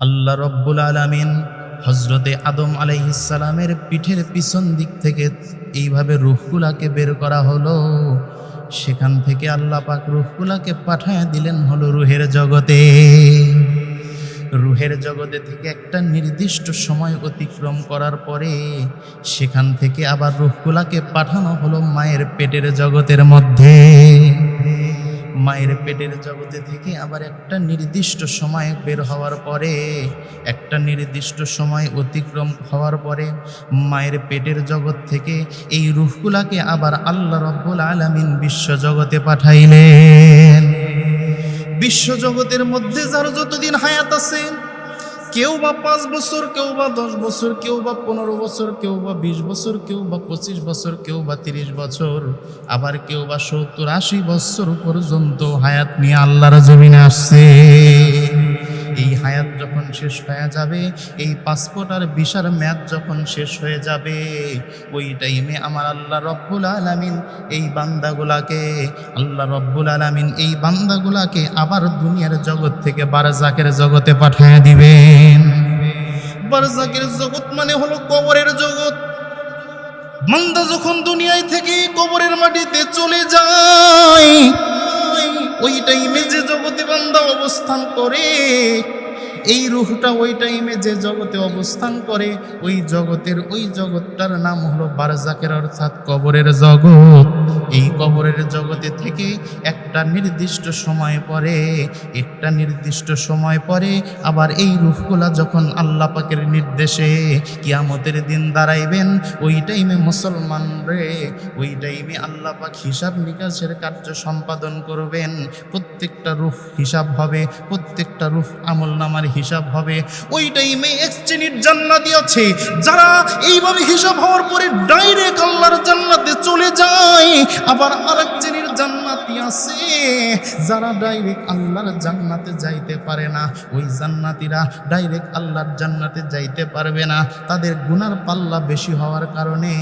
আল্লাহ রব্বুল আলামিন হজরতে আদম আলাইহিসালামের পিঠের পিছন দিক থেকে এইভাবে রুহগুলাকে বের করা হলো। সেখান থেকে আল্লাহ পাক রুহগুলাকে পাঠায় দিলেন হলো রুহের জগতে। রুহের জগতে থেকে একটা নির্দিষ্ট সময় অতিক্রম করার পরে সেখান থেকে আবার রুহগুলাকে পাঠানো হলো মায়ের পেটের জগতের মধ্যে। মায়ের পেটের জগতে থেকে আবার একটা নির্দিষ্ট সময় বের হওয়ার পরে, একটা নির্দিষ্ট সময় অতিক্রম হওয়ার পরে মায়ের পেটের জগৎ থেকে এই রুহগুলাকে আবার আল্লাহ রব্বুল আলমিন বিশ্ব জগতে পাঠাইলেন। বিশ্বজগতের মধ্যে যার যতদিন হায়াত আছে কেউ বা পাঁচ বছর, কেউ বা দশ বছর, কেউ বা পনেরো বছর, কেউ বা বিশ বছর, কেউ বা পঁচিশ বছর, কেউ বা তিরিশ বছর, আবার কেউ বা সত্তর, আশি বছর পর্যন্ত হায়াত নিয়ে আল্লাহর জমিনে আসছে। এই হায়াত যখন শেষ হয়ে যাবে, এই পাসপোর্ট আর ভিসার ম্যাচ যখন শেষ হয়ে যাবে, ওই টাইমে আমার আল্লাহ রব্বুল আলামিন এই বান্দাগুলাকে, আল্লাহ রব্বুল আলামিন এই বান্দাগুলাকে আবার দুনিয়ার জগৎ থেকে বারজাকের জগতে পাঠিয়ে দিবেন। বারজাকের জগৎ মানে হলো কবরের জগৎ। বান্দা যখন দুনিয়ায় থেকে কবরের মাটিতে চলে যায়, ওই টাইমে যে জগতে বান্দা অবস্থান করে, এই রুহটা ওই টাইমে যে জগতে অবস্থান করে, ওই জগতের ওই জগৎটার নাম হলো বারজাকের, অর্থাৎ কবরের জগৎ। এই কবরের জগতে থেকে একটা নির্দিষ্ট সময় পরে, একটা নির্দিষ্ট সময় পরে আবার এই রুহগুলা যখন আল্লাহ পাকের নির্দেশে কিয়ামতের দিন দাঁড়াইবেন, ওই টাইমে মুসলমান রে, ওই টাইমে আল্লাহ পাক হিসাব নিকাশের কার্য সম্পাদন করবেন। প্রত্যেকটা রুহ হিসাব হবে, প্রত্যেকটা রুহ আমল নামার হিসাব হবে। ওই টাইমে এক শ্রেণির আছে, যারা এইভাবে হিসাব হওয়ার পরে ডাইরেক্ট আল্লাহর জান্নাতে চলে যায়। আবার আরেক শ্রেণির জান্নাতি আছে। যারা ডাইরেক্ট আল্লাহর জান্নাতে যাইতে পারে না, ওই জান্নাতিরা ডাইরেক্ট আল্লাহর জান্নাতে যাইতে পারবে না। তাদের গুনার পাল্লা বেশি হওয়ার কারণে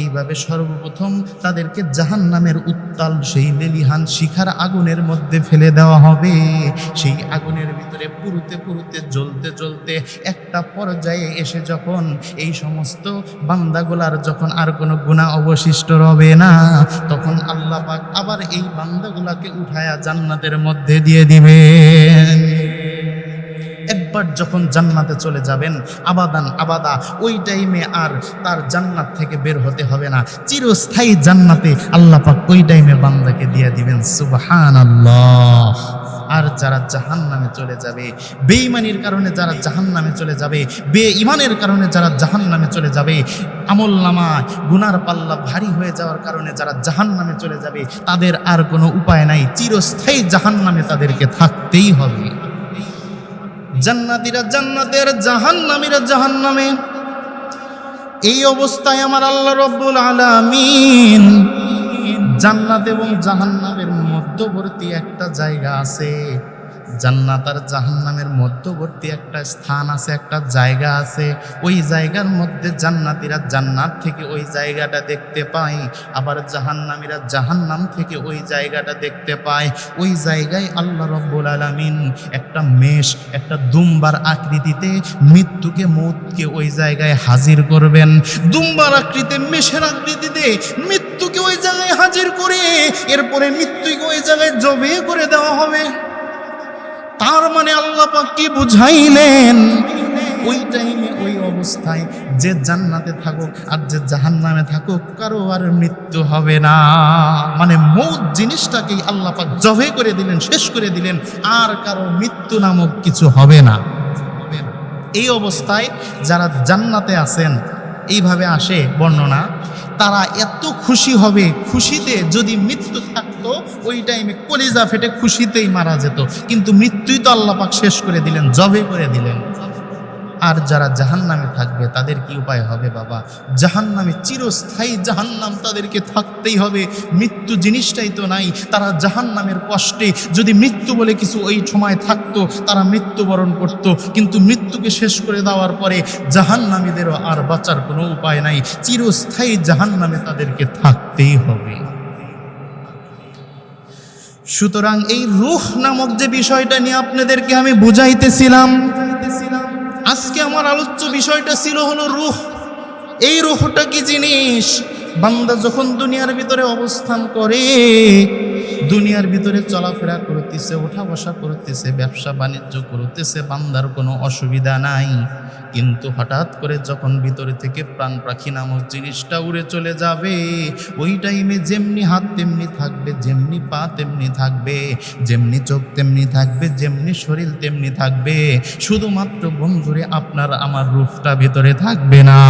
এইভাবে সর্বপ্রথম তাদেরকে জাহান নামের উত্তাল, সেই লেলিহান শিখার আগুনের মধ্যে ফেলে দেওয়া হবে। সেই আগুনের ভিতরে পুরুতে পুরুতে, জ্বলতে জ্বলতে একটা পর্যায়ে এসে যখন এই সমস্ত বান্দাগুলার যখন আর কোনো গুণা অবশিষ্ট রবে না, তখন আল্লাহ পাক আবার এই বান্দাগুলাকে উঠায়া জান্নাতের মধ্যে দিয়ে দিবেন একবার যখন জান্নাতে চলে যাবেন, আবাদান আবাদা, ওই টাইমে আর তার জান্নাত থেকে বের হতে হবে না। চিরস্থায়ী জান্নাতে আল্লাহ পাক ওই টাইমে বান্দাকে দিয়ে দিবেন সুবহান আর যারা জাহান নামে চলে যাবে, বেঈমানির কারণে যারা জাহান নামে চলে যাবে বে ইমানের কারণে যারা জাহান নামে চলে যাবে, আমল নামা, গুনার পাল্লা ভারী হয়ে যাওয়ার কারণে যারা জাহান নামে চলে যাবে, তাদের আর কোনো উপায় নাই। চিরস্থায়ী জাহান নামে তাদেরকে থাকতেই হবে। জান্নাতিরা জান্নাতের, জাহান্নামীরা জাহান্নামে। এই অবস্থায় আমার আল্লাহ রব্বুল আলামিন জান্নাত এবং জাহান্নামের মধ্যবর্তী একটা জায়গা আছে। জান্নাত আর জাহান্নামের মধ্যবর্তী একটা স্থান আছে, একটা জায়গা আছে। ওই জায়গার মধ্যে জান্নাতিরা জান্নাত থেকে ওই জায়গাটা দেখতে পায়, আবার জাহান্নামীরা জাহান্নাম থেকে ওই জায়গাটা দেখতে পায়। ওই জায়গায় আল্লাহ রব্বুল আলামিন একটা মেষ, একটা দুম্বার আকৃতিতে মৃত্যুকে, মৌতকে ওই জায়গায় হাজির করবেন। দুম্বার আকৃতিতে, মেষের আকৃতিতে মৃত্যুকে ওই জায়গায় হাজির করে, এরপরে মৃত্যুকে ওই জায়গায় জবে করে দেওয়া হবে। তার মানে আল্লাহ কি বুঝাইলেন? ওই টাইমে ওই অবস্থায় যে জান্নাতে থাকুক আর যে জাহান্নামে থাকুক কারও আর মৃত্যু হবে না। মানে মৌত জিনিসটাকেই আল্লাহ পাক জবে করে দিলেন, শেষ করে দিলেন, আর কারও মৃত্যু নামক কিছু হবে না। এই অবস্থায় যারা জান্নাতে আছেন, এইভাবে আসে বর্ণনা, তারা এত খুশি হবে, খুশিতে যদি মৃত্যু থাকতো ওই টাইমে কলিজা ফেটে খুশিতেই মারা যেত। কিন্তু মৃত্যুই তো আল্লাপাক শেষ করে দিলেন, জবে করে দিলেন। আর যারা জাহান্নামে থাকবে, তাদের কি উপায় হবে বাবা? জাহান্নামে চিরস্থায়ী জাহান্নাম তাদেরকে থাকতেই হবে। মৃত্যু জিনিসটাই তো নাই, তারা জাহান্নামের কষ্টে যদি মৃত্যু বলে কিছু ওই সময় থাকতো, তারা মৃত্যুবরণ করত। কিন্তু মৃত্যুকে শেষ করে দেওয়ার পরে জাহান্নামীদেরও আর বাঁচার কোনো উপায় নাই। চিরস্থায়ী জাহান্নামে তাদেরকে থাকতেই হবে। সুতরাং এই রুহ নামক যে বিষয়টা নিয়ে আপনাদেরকে আমি বুঝাইতেছিলাম বুঝাইতেছিলাম আজকে আমার আলোচ্য বিষয়টা ছিল হলো রুহ। এই রুহটা কি জিনিস? বান্দা যখন দুনিয়ার ভিতরে অবস্থান করে, দুনিয়ার ভিতরে চলাফেরা করতেছে ওঠা বসা করতেছে ব্যবসা বাণিজ্য করতেছে, বান্দার কোনো অসুবিধা নাই। কিন্তু হঠাৎ করে যখন ভিতরে থেকে প্রাণ পাখি নামক জিনিসটা উড়ে চলে যাবে, ওই টাইমে যেমনি হাত তেমনি থাকবে, যেমনি পা তেমনি থাকবে, যেমনি চোখ তেমনি থাকবে, যেমনি শরীর তেমনি থাকবে, শুধুমাত্র বন্ধুরে আপনার আমার রূপটা ভিতরে থাকবে না।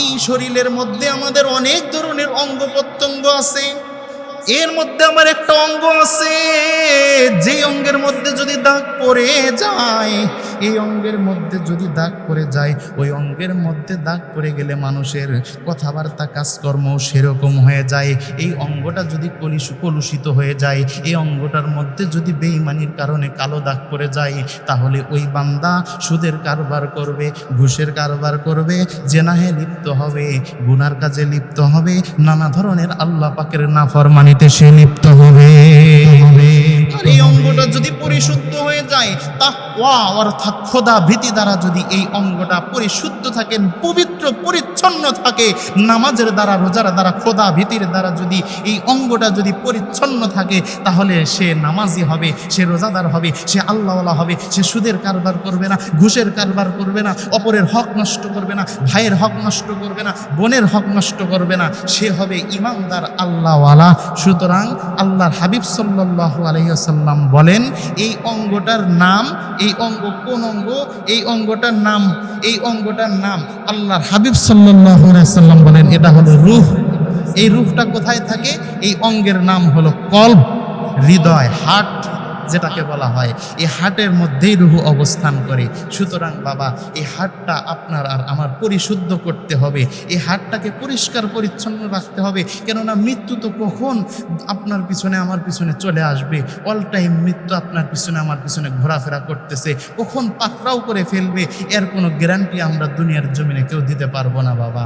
এই শরীরের মধ্যে আমাদের অনেক ধরনের অঙ্গ প্রত্যঙ্গ আছে। এর মধ্যে আমার একটা অঙ্গ আছে যে অঙ্গের মধ্যে যদি দাগ পড়ে যায় এই অঙ্গের মধ্যে যদি দাগ পড়ে যায়, ওই অঙ্গের মধ্যে দাগ পড়ে গেলে মানুষের কথাবার্তা, কাজকর্ম সেরকম হয়ে যায়। এই অঙ্গটা যদি কলিশু কলুষিত হয়ে যায়, এই অঙ্গটার মধ্যে যদি বেইমানির কারণে কালো দাগ পড়ে যায়, তাহলে ওই বান্দা সুদের কারবার করবে, ঘুষের কারবার করবে, জেনাহে লিপ্ত হবে, গুনার কাজে লিপ্ত হবে, নানা ধরনের আল্লাহ পাকের নাফরমানিতে সে লিপ্ত হবে। এই অঙ্গটা যদি পরিশুদ্ধ হয়ে যায় তা ওয়া অর্থাৎ খোদা ভীতি দ্বারা যদি এই অঙ্গটা পরিশুদ্ধ থাকে, পবিত্র, পরিচ্ছন্ন থাকে, নামাজের দ্বারা, রোজার দ্বারা, খোদা ভীতির দ্বারা যদি এই অঙ্গটা যদি পরিচ্ছন্ন থাকে, তাহলে সে নামাজি হবে, সে রোজাদার হবে, সে আল্লাহওয়ালা হবে, সে সুদের কারবার করবে না, ঘুষের কারবার করবে না, অপরের হক নষ্ট করবে না, ভাইয়ের হক নষ্ট করবে না, বোনের হক নষ্ট করবে না, সে হবে ইমানদার আল্লাহওয়ালা। সুতরাং আল্লাহর হাবিব সাল্লাহ আলহিহাসাল্লাম বলেন, এই অঙ্গটার নাম এই অঙ্গ কোন অঙ্গ? এই অঙ্গটার নাম, এই অঙ্গটার নাম আল্লাহর হাবিব সাল্লাম বলেন, এটা হলো রুহ। এই রুহটা কোথায় থাকে? এই অঙ্গের নাম হলো কল হৃদয়, হার্ট। যেটাকে বলা হয়, এই হাটের মধ্যেই রুহু অবস্থান করে। সুতরাং বাবা, এই হাটটা আপনার আর আমার পরিশুদ্ধ করতে হবে। এই হাটটাকে পরিষ্কার, পরিচ্ছন্ন রাখতে হবে। কেননা মৃত্যু তো কখন আপনার পিছনে, আমার পিছনে চলে আসবে? অল টাইম মৃত্যু আপনার পিছনে, আমার পিছনে ঘোরাফেরা করতেছে। কখন পাকড়াও করে ফেলবে? এর কোনো গ্যারান্টি আমরা দুনিয়ার জমিনে কেউ দিতে পারব না বাবা।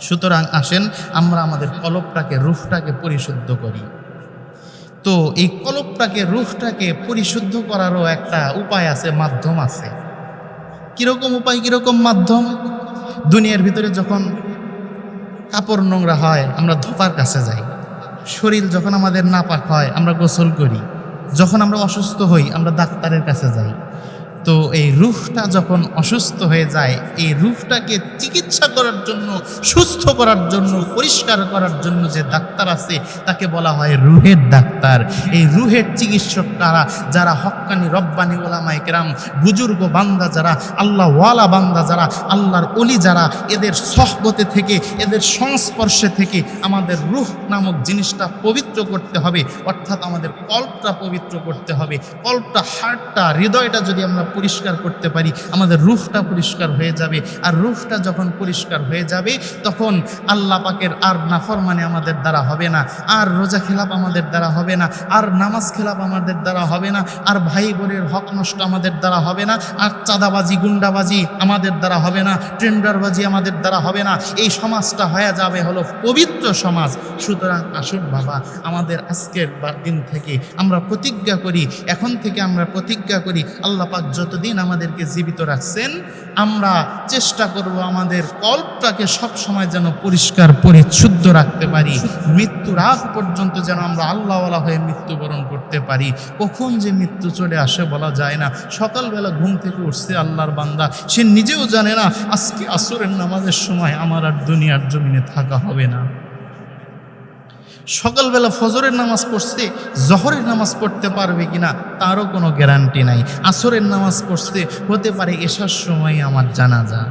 সুতরাং আসেন, আমরা আমাদের কলপটাকে রুফটাকে পরিশুদ্ধ করি। তো এই কলপটাকে, রুখটাকে পরিশুদ্ধ করারও একটা উপায় আছে, মাধ্যম আছে। কীরকম উপায়, কীরকম মাধ্যম? দুনিয়ার ভিতরে যখন কাপড় নোংরা হয়, আমরা ধোপার কাছে যাই। শরীর যখন আমাদের নাপাক হয়, আমরা গোসল করি। যখন আমরা অসুস্থ হই, আমরা ডাক্তারের কাছে যাই। তো এই রুহটা যখন অসুস্থ হয়ে যায়, এই রুহটাকে চিকিৎসা করার জন্য, সুস্থ করার জন্য, পরিষ্কার করার জন্য যে ডাক্তার আছে, তাকে বলা হয় রুহের ডাক্তার। এই রুহের চিকিৎসক কারা? যারা হক্কানি, রব্বানি, ওলামায় কেরাম, বুজুর্গ বান্দা যারা আল্লাহ ওয়ালা বান্দা যারা, আল্লাহর অলি যারা, এদের সহবতে থেকে, এদের সংস্পর্শে থেকে আমাদের রুহ নামক জিনিসটা পবিত্র করতে হবে, অর্থাৎ আমাদের কল্পটা পবিত্র করতে হবে। কল্পটা, হার্টটা, হৃদয়টা যদি আমরা পরিষ্কার করতে পারি, আমাদের রুফটা পরিষ্কার হয়ে যাবে। আর রুফটা যখন পরিষ্কার হয়ে যাবে, তখন আল্লাহ পাকের আর নাফরমানে আমাদের দ্বারা হবে না, আর রোজা খেলাপ আমাদের দ্বারা হবে না, আর নামাজ খেলাপ আমাদের দ্বারা হবে না, আর ভাই বোনের হক নষ্ট আমাদের দ্বারা হবে না, আর চাঁদাবাজি, গুন্ডাবাজি আমাদের দ্বারা হবে না ট্রেন্ডারবাজি আমাদের দ্বারা হবে না। এই সমাজটা হয়ে যাবে হলো পবিত্র সমাজ। সুতরাং আসুন বাবা, আমাদের আজকের দিন থেকে আমরা প্রতিজ্ঞা করি, এখন থেকে আমরা প্রতিজ্ঞা করি, আল্লাহ পাক যতদিন আমাদেরকে জীবিত রাখছেন আমরা চেষ্টা করব আমাদের কল্পটাকে সব সময় যেন পরিষ্কার পরিচ্ছুদ্ধ রাখতে পারি। মৃত্যুর আগ পর্যন্ত যেন আমরা আল্লাহওয়ালা হয়ে মৃত্যুবরণ করতে পারি। কখন যে মৃত্যু চলে আসে বলা যায় না। সকালবেলা ঘুম থেকে উঠছে আল্লাহর বান্দা। সে নিজেও জানে না আজকে আসরের নামাজের সময় আমার আর দুনিয়ার জমিনে থাকা হবে না। সকালবেলা ফজরের নামাজ পড়ছে, জহরের নামাজ পড়তে পারবে কিনা তারও কোনো গ্যারান্টি নাই। আসরের নামাজ পড়ছে, হতে পারে এসার সময় আমার জানা জানাজা।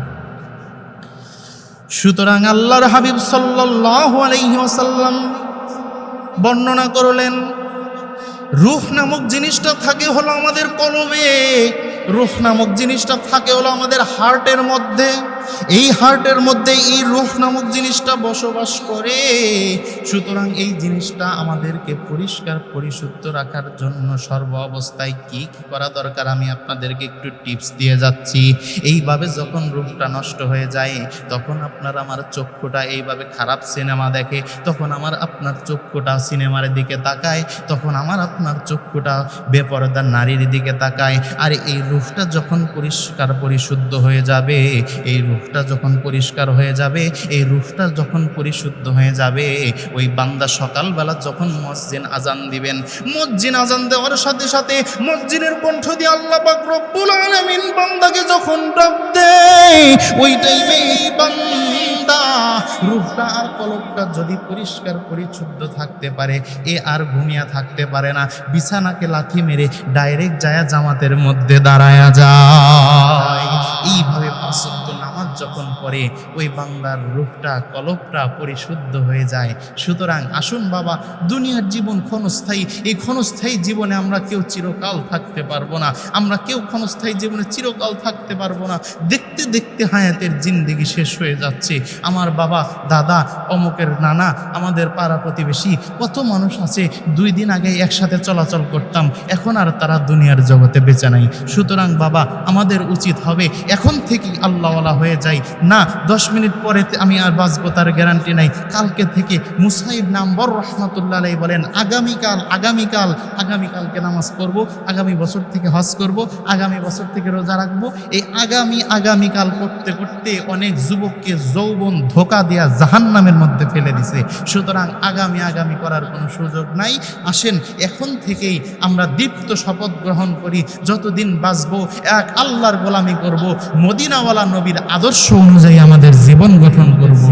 সুতরাং আল্লাহর হাবিব সাল্লাল্লাহু আলাইহি বর্ণনা করলেন, রুহ নামক জিনিসটা থাকে হলো আমাদের কলবে, রুহ নামক জিনিসটা থাকে হলো আমাদের হার্টের মধ্যে। এই হার্টের মধ্যে এই রুহ নামক জিনিসটা বসবাস করে। সুতরাং এই জিনিসটা আমাদেরকে পরিষ্কার, পরিশুদ্ধ রাখার জন্য সর্ব অবস্থায় কি কি করা দরকার আমি আপনাদেরকে একটু টিপস দিয়ে যাচ্ছি। এইভাবে যখন রুহটা নষ্ট হয়ে যায়, তখন আপনার আমার চক্ষুটা এইভাবে খারাপ সিনেমা দেখে, তখন আমার আপনার চক্ষুটা সিনেমার দিকে তাকায়, তখন আমার আপনার চক্ষুটা বেপরদার নারীর দিকে তাকায়। আর এই রূপটা যখন পরিষ্কার, পরিশুদ্ধ হয়ে যাবে, এই রূপটা যখন পরিষ্কার হয়ে যাবে, এই রূপটা যখন পরিশুদ্ধ হয়ে যাবে, ওই বান্দা সকালবেলা যখন মসজিদ আজান দিবেন, মসজিদ আজান দেওয়ার সাথে সাথে মসজিদের কণ্ঠ দিয়ে আল্লাহ পাক রব্বুল আলামিন বান্দাকে যখন ডাক দেয়, ওই টাইমে বান্দা রূপটা আর কলকটা যদি পরিষ্কার পরিশুদ্ধ থাকতে পারে, এ আর ঘুমিয়া থাকতে পারে না। বিছানাকে লাথি মেরে ডাইরেক্ট যায় জামাতের মধ্যে দাঁড়ায়া যায়। পড়ে ওই বাংলার রূপটা, কলপটা পরিশুদ্ধ হয়ে যায়। সুতরাং আসুন বাবা, দুনিয়ার জীবন ক্ষণস্থায়ী, এই ক্ষণস্থায়ী জীবনে আমরা কেউ চিরকাল থাকতে পারব না। আমরা কেউ ক্ষণস্থায়ী জীবনে চিরকাল থাকতে পারব না। দেখতে দেখতে হায়াতের জিন্দেগি শেষ হয়ে যাচ্ছে। আমার বাবা, দাদা, অমুকের নানা, আমাদের পাড়া প্রতিবেশী, কত মানুষ আছে, দুই দিন আগে একসাথে চলাচল করতাম। এখন আর তারা দুনিয়ার জগতে বেঁচে নাই। সুতরাং বাবা, আমাদের উচিত হবে এখন থেকে আল্লাহওয়ালা হয়ে যাই। না, দশ মিনিট পরে আমি আর বাঁচবো, তার গ্যারান্টি নাই। কালকে থেকে মুসাইব নাম্বর রহমাতুল্লাহ আলাই বলেন, আগামীকাল আগামীকাল, আগামীকালকে নামাজ পড়ব, আগামী বছর থেকে হজ করব, আগামী বছর থেকে রোজা রাখব। এই আগামী, আগামীকাল করতে করতে অনেক যুবককে যৌবন ধোকা দেয়া জাহান নামের মধ্যে ফেলে দিছে। সুতরাং আগামী আগামী করার কোনো সুযোগ নাই। আসেন, এখন থেকেই আমরা দীপ্ত শপথ গ্রহণ করি, যতদিন বাঁচবো, এক আল্লাহর গোলামি করব, মদিনাওয়ালা নবীর আদর্শ অনুযায়ী আমাদের জীবন গঠন করব।